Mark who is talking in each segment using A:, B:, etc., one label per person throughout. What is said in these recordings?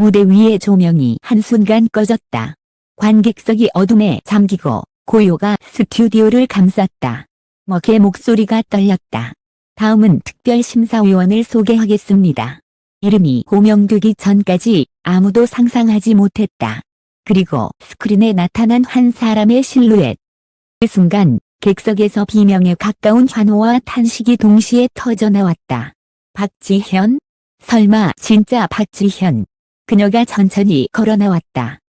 A: 무대 위의 조명이 한순간 꺼졌다. 관객석이 어둠에 잠기고 고요가 스튜디오를 감쌌다. 먹의 목소리가 떨렸다. 다음은 특별심사위원을 소개하겠습니다. 이름이 호명되기 전까지 아무도 상상하지 못했다. 그리고 스크린에 나타난 한 사람의 실루엣. 그 순간 객석에서 비명에 가까운 환호와 탄식이 동시에 터져나왔다. 박지현? 설마 진짜 박지현? 그녀가 천천히 걸어 나왔다.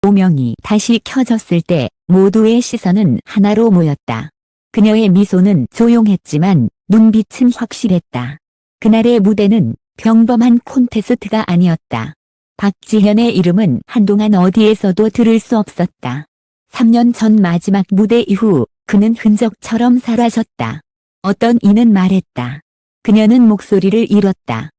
A: 조명이 다시 켜졌을 때 모두의 시선은 하나로 모였다. 그녀의 미소는 조용했지만 눈빛은 확실했다. 그날의 무대는 평범한 콘테스트가 아니었다. 박지현의 이름은 한동안 어디에서도 들을 수 없었다. 3년 전 마지막 무대 이후 그는 흔적처럼 사라졌다. 어떤 이는 말했다. 그녀는 목소리를 잃었다.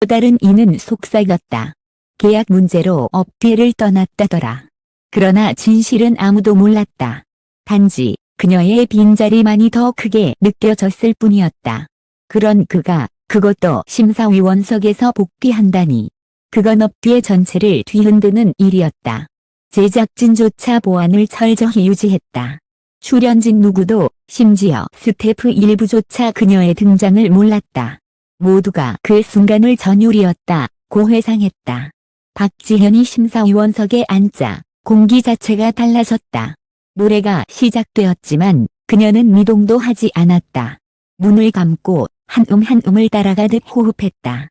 A: 또 다른 이는 속삭였다. 계약 문제로 업계를 떠났다더라. 그러나 진실은 아무도 몰랐다. 단지 그녀의 빈자리만이 더 크게 느껴졌을 뿐이었다. 그런 그가 그것도 심사위원석에서 복귀한다니. 그건 업계 전체를 뒤흔드는 일이었다. 제작진조차 보안을 철저히 유지했다. 출연진 누구도 심지어 스태프 일부조차 그녀의 등장을 몰랐다. 모두가 그 순간을 전율이었다. 고회상했다. 박지현이 심사위원석에 앉자 공기 자체가 달라졌다. 노래가 시작되었지만 그녀는 미동도 하지 않았다. 문을 감고 한음 한 음을 따라가듯 호흡했다.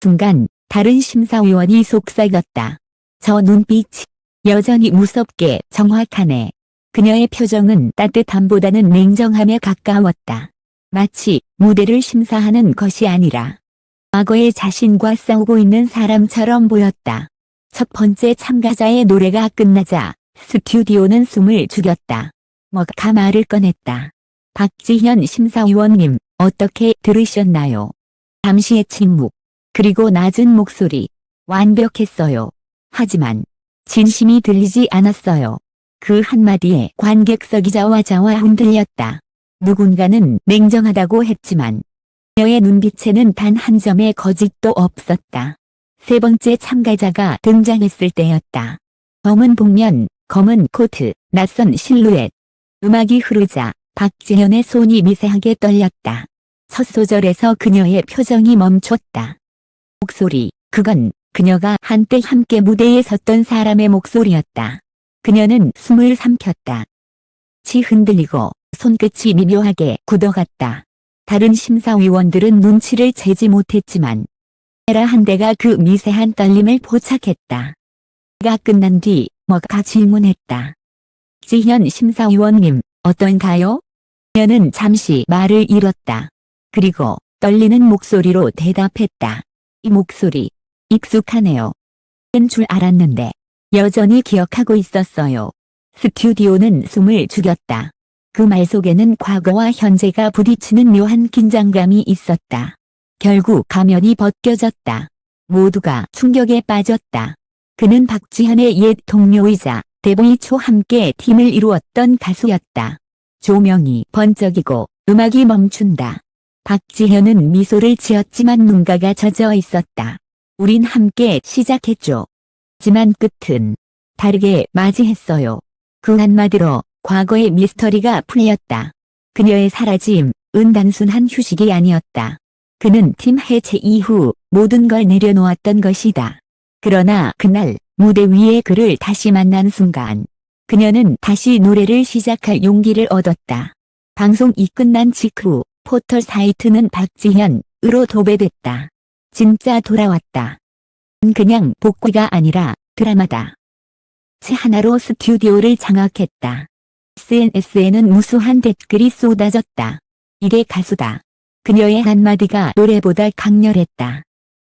A: 순간 다른 심사위원이 속삭였다. 저 눈빛 여전히 무섭게 정확하네. 그녀의 표정은 따뜻함보다는 냉정함에 가까웠다. 마치 무대를 심사하는 것이 아니라 과거의 자신과 싸우고 있는 사람처럼 보였다. 첫 번째 참가자의 노래가 끝나자 스튜디오는 숨을 죽였다. 뭐가 말을 꺼냈다. 박지현 심사위원님, 어떻게 들으셨나요? 잠시의 침묵. 그리고 낮은 목소리. 완벽했어요. 하지만 진심이 들리지 않았어요. 그 한마디에 관객석 이 자와 자와 흔들렸다. 누군가는 냉정하다고 했지만 그녀의 눈빛에는 단 한 점의 거짓도 없었다. 세 번째 참가자가 등장했을 때였다. 검은 복면, 검은 코트, 낯선 실루엣. 음악이 흐르자 박지현의 손이 미세하게 떨렸다. 첫 소절에서 그녀의 표정이 멈췄다. 목소리, 그건 그녀가 한때 함께 무대에 섰던 사람의 목소리였다. 그녀는 숨을 삼켰다. 치 흔들리고 손끝이 미묘하게 굳어갔다. 다른 심사위원들은 눈치를 채지 못했지만 에라 한 대가 그 미세한 떨림을 포착했다. 가 끝난 뒤 뭐가 질문했다. 지현 심사위원님 어떤가요? 그녀는 잠시 말을 잃었다. 그리고 떨리는 목소리로 대답했다. 이 목소리 익숙하네요. 뺀줄 알았는데 여전히 기억하고 있었어요. 스튜디오는 숨을 죽였다. 그 말 속에는 과거와 현재가 부딪히는 묘한 긴장감이 있었다. 결국 가면이 벗겨졌다. 모두가 충격에 빠졌다. 그는 박지현의 옛 동료이자 데뷔 초 함께 팀을 이루었던 가수였다. 조명이 번쩍이고 음악이 멈춘다. 박지현은 미소를 지었지만 눈가가 젖어 있었다. 우린 함께 시작했죠. 하지만 끝은 다르게 맞이했어요. 그 한마디로 과거의 미스터리가 풀렸다. 그녀의 사라짐은 단순한 휴식이 아니었다. 그는 팀 해체 이후 모든 걸 내려놓았던 것이다. 그러나 그날 무대 위에 그를 다시 만난 순간 그녀는 다시 노래를 시작할 용기를 얻었다. 방송이 끝난 직후 포털 사이트는 박지현으로 도배됐다. 진짜 돌아왔다. 그냥 복귀가 아니라 드라마다. 체 하나로 스튜디오를 장악했다. SNS에는 무수한 댓글이 쏟아졌다. 이게 가수다. 그녀의 한마디가 노래보다 강렬했다.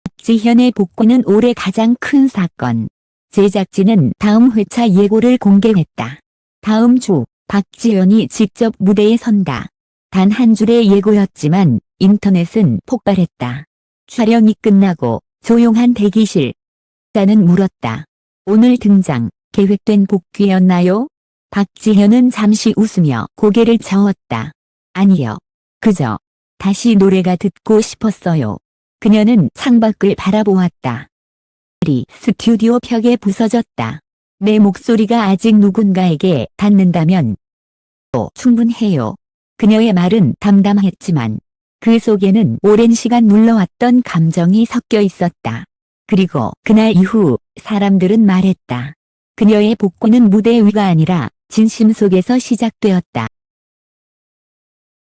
A: 박지현의 복귀는 올해 가장 큰 사건. 제작진은 다음 회차 예고를 공개했다. 다음 주 박지현이 직접 무대에 선다. 단 한 줄의 예고였지만 인터넷은 폭발했다. 촬영이 끝나고 조용한 대기실. 자는 물었다. 오늘 등장 계획된 복귀였나요? 박지현은 잠시 웃으며 고개를 저었다. 아니요. 그저 다시 노래가 듣고 싶었어요. 그녀는 창밖을 바라보았다. 이 스튜디오 벽에 부서졌다. 내 목소리가 아직 누군가에게 닿는다면 또 충분해요. 그녀의 말은 담담했지만 그 속에는 오랜 시간 눌러왔던 감정이 섞여 있었다. 그리고 그날 이후 사람들은 말했다. 그녀의 복구는 무대 위가 아니라 진심 속에서 시작되었다.